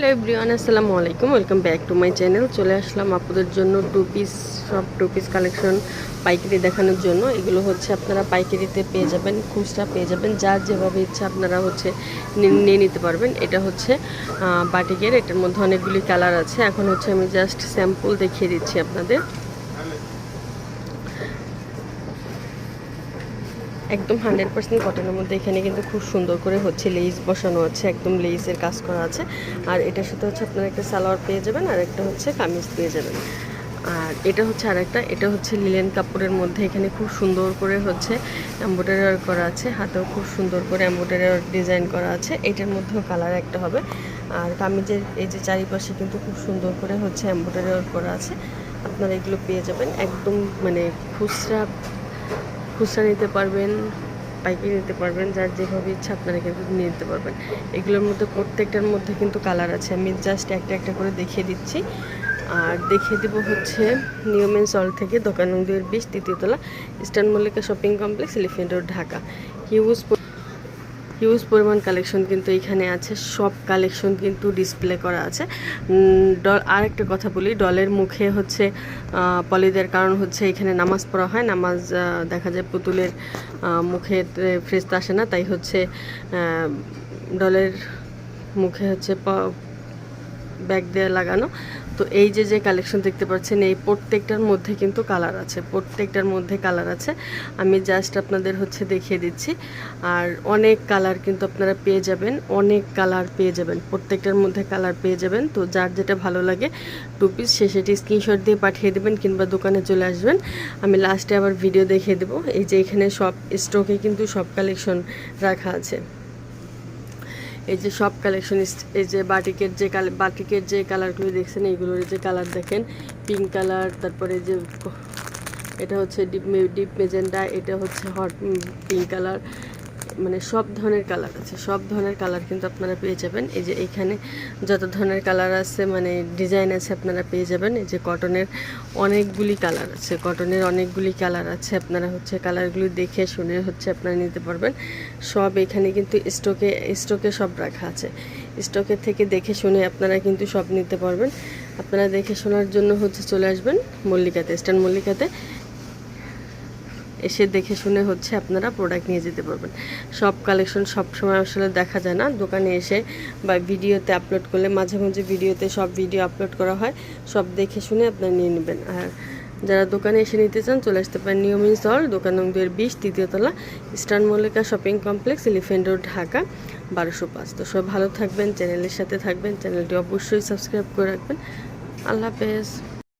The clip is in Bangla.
হ্যালো এভরিওয়ান, আসসালামু আলাইকুম। Welcome back to my channel. চলে আসলাম আপনাদের জন্য টু পিস সব টু পিস কালেকশন পাইকারি দেখানোর জন্য। এগুলো হচ্ছে আপনারা পাইকারিতে পেয়ে যাবেন, খুচরা পেয়ে যাবেন। যা যেভাবে ইচ্ছা আপনারা হচ্ছে নিয়ে নিতে পারবেন। এটা হচ্ছে বাটিকের। এটার মধ্যে অনেকগুলি কালার আছে। এখন হচ্ছে আমি জাস্ট স্যাম্পল দেখিয়ে দিচ্ছি আপনাদের। একদম হান্ড্রেড পার্সেন্ট কটনের মধ্যে এখানে কিন্তু খুব সুন্দর করে হচ্ছে লেস বসানো আছে, একদম লেসের কাজ করা আছে। আর এটার সাথে হচ্ছে আপনারা একটা সালোয়ার পেয়ে যাবেন আর একটা হচ্ছে কামিজ পেয়ে যাবেন। আর এটা হচ্ছে আরেকটা, এটা হচ্ছে লিলেন কাপড়ের মধ্যে এখানে খুব সুন্দর করে হচ্ছে এম্ব্রয়ডারি করা আছে, হাতেও খুব সুন্দর করে এম্ব্রয়ডারি ডিজাইন করা আছে। এটার মধ্যেও কালার একটা হবে। আর কামিজের এই যে চারিপাশে কিন্তু খুব সুন্দর করে হচ্ছে এম্ব্রয়ডারি করা আছে। আপনারা এগুলো পেয়ে যাবেন। একদম মানে খুচরা খুচরা নিতে পারবেন, পাইকারি নিতে পারবেন, যার যেভাবে ইচ্ছা আপনারা কিন্তু নিয়ে নিতে পারবেন। এগুলোর মধ্যে প্রত্যেকটার মধ্যে কিন্তু কালার আছে। আমি জাস্ট একটা একটা করে দেখিয়ে দিচ্ছি। আর দেখিয়ে দেবো হচ্ছে নিয়মেন সল থেকে দোকান দুয়ের বিশ তৃতীয়তলা eastern Mallika shopping complex, elephant road, Dhaka. Huge huge পরিমাণ কালেকশন কিন্তু এখানে আছে। সব কালেকশন কিন্তু ডিসপ্লে করা আছে। ডল আর একটা কথা বলি ডলের মুখে হচ্ছে পলিদের কারণ হচ্ছে এখানে নামাজ পড়া হয়। নামাজ দেখা যায় পুতুলের মুখে ফ্রেস্তা আসে না, তাই হচ্ছে ডলের মুখে হচ্ছে ব্যাগ দিয়ে লাগানো। তো এই যে যে কালেকশন দেখতে পাচ্ছেন, এই প্রত্যেকটার মধ্যে কিন্তু কালার আছে। প্রত্যেকটার মধ্যে কালার আছে। আমি জাস্ট আপনাদের হচ্ছে দেখিয়ে দিচ্ছি। আর অনেক কালার কিন্তু আপনারা পেয়ে যাবেন। অনেক কালার পেয়ে যাবেন। প্রত্যেকটার মধ্যে কালার পেয়ে যাবেন। তো যার যেটা ভালো লাগে টু পিস সে সেটি স্ক্রিনশট দিয়ে পাঠিয়ে দেবেন কিংবা দোকানে চলে আসবেন। আমি লাস্টে আবার ভিডিও দেখিয়ে দেবো। এই যে, এখানে সব স্টকে কিন্তু সব কালেকশন রাখা আছে। এই যে সব কালেকশন এই যে বাটিকের যে কালার বাটিকের যে কালারগুলো দেখছেন, এইগুলোর যে কালার দেখেন পিঙ্ক কালার তারপরে যে, এটা হচ্ছে ডিপ ডিপ মেজেন্ডা এটা হচ্ছে হট পিঙ্ক কালার মানে সব ধরনের কালার আছে। সব ধরনের কালার কিন্তু আপনারা পেয়ে যাবেন। এই যে এখানে যত ধরনের কালার আছে মানে ডিজাইন আছে আপনারা পেয়ে যাবেন। এই যে কটনের অনেকগুলি কালার আছে। কটনের অনেকগুলি কালার আছে। আপনারা হচ্ছে কালারগুলি দেখে শুনে হচ্ছে আপনারা নিতে পারবেন। সব এখানে কিন্তু স্টকে স্টকে সব রাখা আছে। স্টকের থেকে দেখে শুনে আপনারা কিন্তু সব নিতে পারবেন। আপনারা দেখে শোনার জন্য হচ্ছে চলে আসবেন মল্লিকাতে স্টান মল্লিকাতে। এসে দেখে শুনে হচ্ছে আপনারা প্রোডাক্ট নিয়ে যেতে পারবেন। সব কালেকশন সব সময় আসলে দেখা যায় না। দোকানে এসে বা ভিডিওতে আপলোড করলে মাঝে মাঝে ভিডিওতে সব ভিডিও আপলোড করা হয়। সব দেখে শুনে আপনারা নিয়ে নেবেন। আর যারা দোকানে এসে নিতে চান, চলে আসতে পারেন নিয়মিত স্থল দোকান নং দুয়ের বিশ তৃতীয়তলা eastern Mallika shopping complex elephant road, Dhaka, বারোশো পাঁচ। তো সব ভালো থাকবেন, চ্যানেলের সাথে থাকবেন। চ্যানেলটি অবশ্যই সাবস্ক্রাইব করে রাখবেন। আল্লাহ হাফেজ।